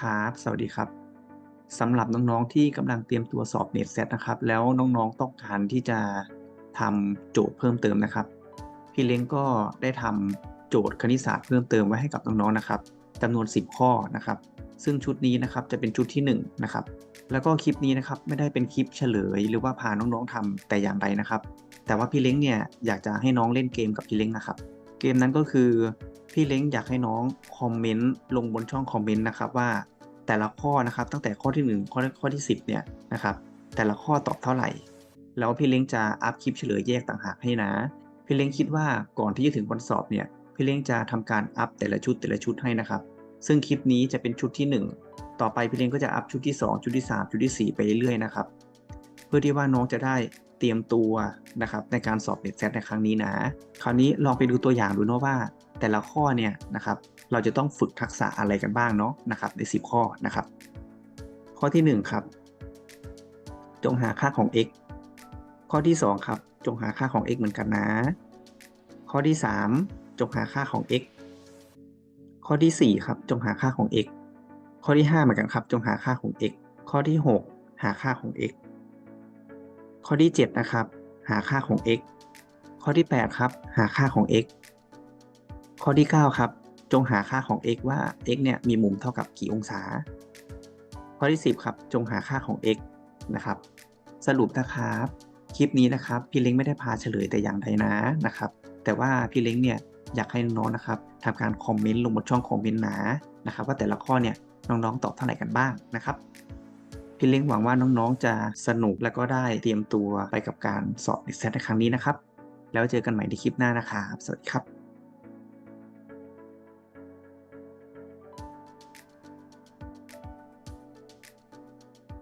ครับ สวัสดีครับสำหรับน้องๆที่กำลังเตรียมตัวสอบ NET-SAT นะครับ แล้วน้องๆต้องการที่จะทำโจทย์เพิ่มเติมนะครับ พี่เล้งก็ได้ทำโจทย์คณิตศาสตร์เพิ่มเติมไว้ให้กับน้องๆนะครับจำนวน 10 ข้อนะครับ ซึ่งชุดนี้นะครับจะเป็นชุดที่1นะครับ แล้วก็คลิปนี้นะครับไม่ได้เป็นคลิปเฉลย หรือว่าพาน้องๆทำแต่อย่างใดนะครับ แต่ว่าพี่เล้งเนี่ยอยากจะให้น้องเล่นเกมกับพี่เล้งนะครับ เกมนั้นก็คือ พี่เล้งอยากให้น้องคอมเมนต์ลงบนช่องคอมเมนต์นะครับว่าแต่ละข้อนะครับตั้งแต่ข้อที่ 1 ข้อข้อที่ 10เนี่ยนะครับแต่ละข้อตอบเท่าไหร่ แล้วพี่เล้งจะอัพคลิปเฉลยแยกต่างหากให้นะ พี่เล้งคิดว่าก่อนที่จะถึงวันสอบเนี่ยพี่เล้งจะทำการอัพแต่ละชุดแต่ละชุดให้นะครับ ซึ่งคลิปนี้จะเป็นชุดที่ 1 ต่อไปพี่เล้งก็จะอัพชุดที่ 2 ชุดที่ 3 ชุดที่ 4 ไปเรื่อยๆนะครับเพื่อที่ว่าน้องจะได้ เตรียมตัวนะครับในการสอบเน็ตแซในครั้งนี้นะ คราวนี้ลองไปดูตัวอย่างดูเนาะว่า แต่ละข้อเนี่ยนะครับเราจะต้องฝึกทักษะอะไรกันบ้างเนาะนะครับใน 10 ข้อนะครับ ข้อที่ 1 ครับ จงหาค่าของ x ข้อที่ 2 ครับ จงหาค่าของ x เหมือนกันนะ ข้อที่ 3 จงหาค่าของ x ข้อที่ 4 ครับ จงหาค่าของ x ข้อที่ 5 เหมือนกันครับ จงหาค่าของ x ข้อที่ 6 หาค่าของ x ข้อที่ 7 นะครับ หาค่าของ x ข้อที่ 8 ครับ หาค่าของ x ข้อที่ 9 ครับ จงหาค่าของ x ว่า x เนี่ยมีมุมเท่ากับกี่องศา ข้อที่ 10 ครับ จงหาค่าของ x นะครับ สรุปนะครับคลิปนี้นะครับพี่เล้งไม่ได้พาเฉลยแต่อย่างใดนะนะครับ แต่ว่าพี่เล้งเนี่ยอยากให้น้องนะครับทำการคอมเมนต์ลงบนช่องคอมเมนต์นะนะครับ ว่าแต่ละข้อเนี่ยน้องๆตอบเท่าไหร่กันบ้างนะครับ พี่เล้งหวังว่าน้องๆจะสนุกและก็ได้เตรียมตัวไปกับการสอบในเซตในครั้งนี้นะครับ แล้วเจอกันใหม่ในคลิปหน้านะครับ สวัสดีครับ